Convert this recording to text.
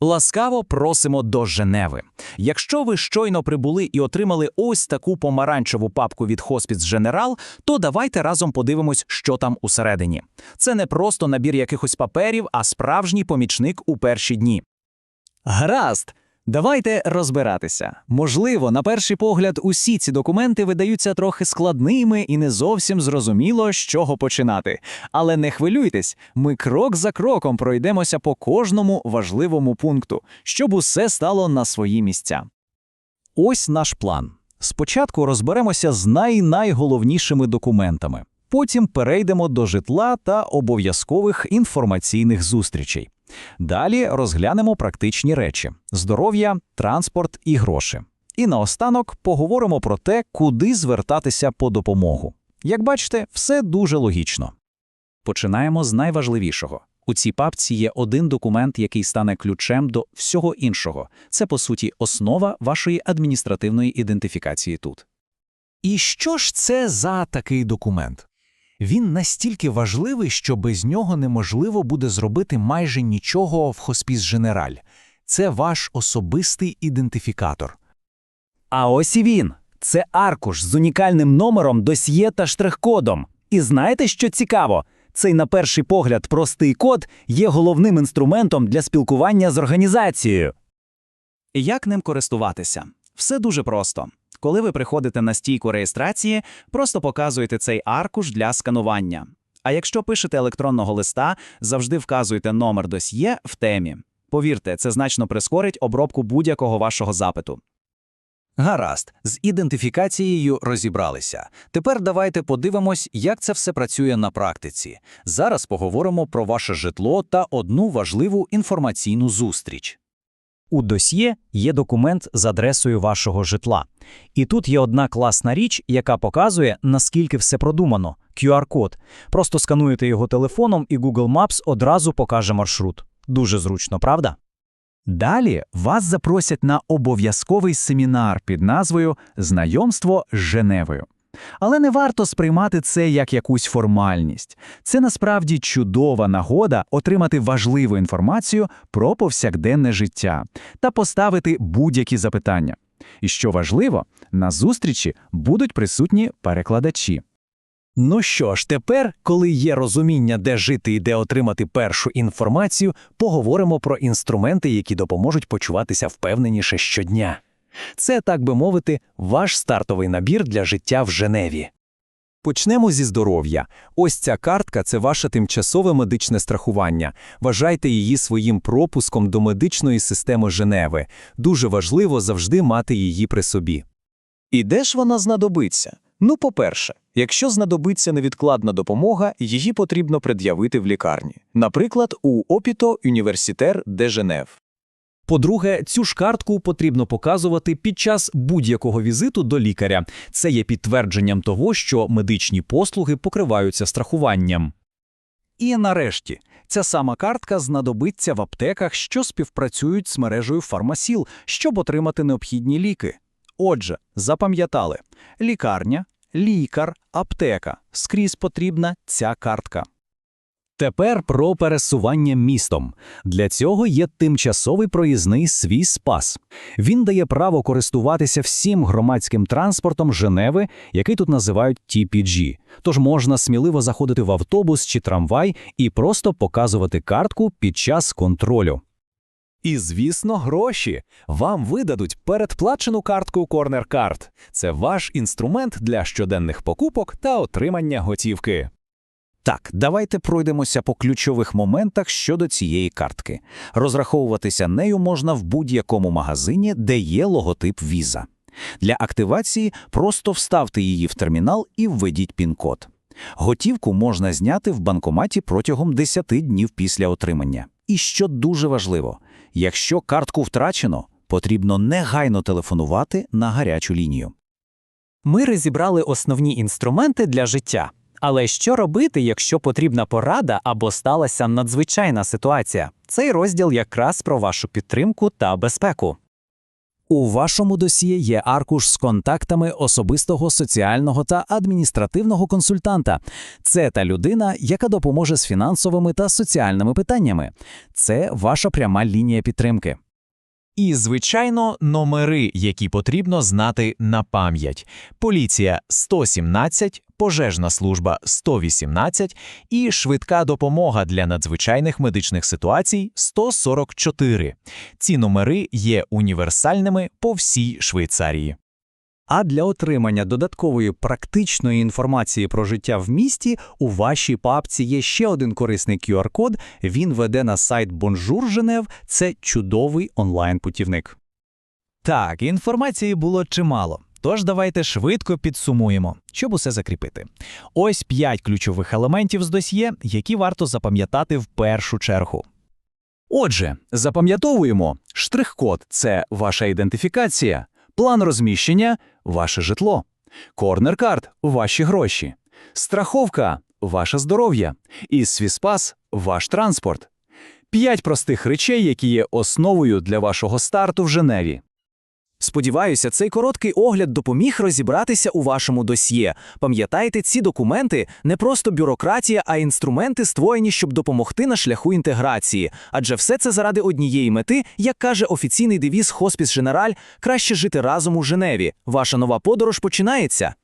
Ласкаво просимо до Женеви. Якщо ви щойно прибули і отримали ось таку помаранчеву папку від Hospice Женерал, то давайте разом подивимось, що там усередині. Це не просто набір якихось паперів, а справжній помічник у перші дні. Гаразд. Давайте розбиратися. Можливо, на перший погляд, усі ці документи видаються трохи складними і не зовсім зрозуміло, з чого починати. Але не хвилюйтесь, ми крок за кроком пройдемося по кожному важливому пункту, щоб усе стало на свої місця. Ось наш план. Спочатку розберемося з най-найголовнішими документами. Потім перейдемо до житла та обов'язкових інформаційних зустрічей. Далі розглянемо практичні речі: здоров'я, транспорт і гроші. І наостанок поговоримо про те, куди звертатися по допомогу. Як бачите, все дуже логічно. Починаємо з найважливішого. У цій папці є один документ, який стане ключем до всього іншого. Це, по суті, основа вашої адміністративної ідентифікації тут. І що ж це за такий документ? Він настільки важливий, що без нього неможливо буде зробити майже нічого в Хоспіс Женераль. Це ваш особистий ідентифікатор. А ось і він. Це аркуш з унікальним номером, досьє та штрих-кодом. І знаєте, що цікаво? Цей, на перший погляд, простий код є головним інструментом для спілкування з організацією. Як ним користуватися? Все дуже просто. Коли ви приходите на стійку реєстрації, просто показуєте цей аркуш для сканування. А якщо пишете електронного листа, завжди вказуйте номер досьє в темі. Повірте, це значно прискорить обробку будь-якого вашого запиту. Гаразд, з ідентифікацією розібралися. Тепер давайте подивимось, як це все працює на практиці. Зараз поговоримо про ваше житло та одну важливу інформаційну зустріч. У досьє є документ з адресою вашого житла. І тут є одна класна річ, яка показує, наскільки все продумано – QR-код. Просто скануєте його телефоном, і Google Maps одразу покаже маршрут. Дуже зручно, правда? Далі вас запросять на обов'язковий семінар під назвою Знайомство з Женевою. Але не варто сприймати це як якусь формальність. Це насправді чудова нагода отримати важливу інформацію про повсякденне життя та поставити будь-які запитання. І що важливо, на зустрічі будуть присутні перекладачі. Ну що ж, тепер, коли є розуміння, де жити і де отримати першу інформацію, поговоримо про інструменти, які допоможуть почуватися впевненіше щодня. Це, так би мовити, ваш стартовий набір для життя в Женеві. Почнемо зі здоров'я. Ось ця картка це ваше тимчасове медичне страхування. Вважайте її своїм пропуском до медичної системи Женеви. Дуже важливо завжди мати її при собі. І де ж вона знадобиться? Ну, по-перше, якщо знадобиться невідкладна допомога, її потрібно пред'явити в лікарні, наприклад, у Опіто Університер де Женев. По-друге, цю ж картку потрібно показувати під час будь-якого візиту до лікаря. Це є підтвердженням того, що медичні послуги покриваються страхуванням. І нарешті, ця сама картка знадобиться в аптеках, що співпрацюють з мережею фармасіл, щоб отримати необхідні ліки. Отже, запам'ятали – лікарня, лікар, аптека. Скрізь потрібна ця картка. Тепер про пересування містом. Для цього є тимчасовий проїзний свій спас. Він дає право користуватися всім громадським транспортом Женеви, який тут називають TPG. Тож можна сміливо заходити в автобус чи трамвай і просто показувати картку під час контролю. І, звісно, гроші. Вам видадуть передплачену картку Corner Card. Це ваш інструмент для щоденних покупок та отримання готівки. Так, давайте пройдемося по ключових моментах щодо цієї картки. Розраховуватися нею можна в будь-якому магазині, де є логотип віза. Для активації просто вставте її в термінал і введіть пін-код. Готівку можна зняти в банкоматі протягом 10 днів після отримання. І що дуже важливо, якщо картку втрачено, потрібно негайно телефонувати на гарячу лінію. Ми розібрали основні інструменти для життя. Але що робити, якщо потрібна порада або сталася надзвичайна ситуація? Цей розділ якраз про вашу підтримку та безпеку. У вашому досьє є аркуш з контактами особистого соціального та адміністративного консультанта. Це та людина, яка допоможе з фінансовими та соціальними питаннями. Це ваша пряма лінія підтримки. І, звичайно, номери, які потрібно знати на пам'ять. Поліція 117, пожежна служба 118 і швидка допомога для надзвичайних медичних ситуацій 144. Ці номери є універсальними по всій Швейцарії. А для отримання додаткової практичної інформації про життя в місті у вашій папці є ще один корисний QR-код. Він веде на сайт Bonjour Женев. Це чудовий онлайн-путівник. Так, інформації було чимало. Тож давайте швидко підсумуємо, щоб усе закріпити. Ось п'ять ключових елементів з досьє, які варто запам'ятати в першу чергу. Отже, запам'ятовуємо, штрих-код це ваша ідентифікація, план розміщення ваше житло, корнер-карт ваші гроші, страховка ваше здоров'я і свіспас ваш транспорт. П'ять простих речей, які є основою для вашого старту в Женеві. Сподіваюся, цей короткий огляд допоміг розібратися у вашому досьє. Пам'ятайте, ці документи не просто бюрократія, а інструменти, створені, щоб допомогти на шляху інтеграції. Адже все це заради однієї мети, як каже офіційний девіз Хоспіс Женераль, краще жити разом у Женеві. Ваша нова подорож починається.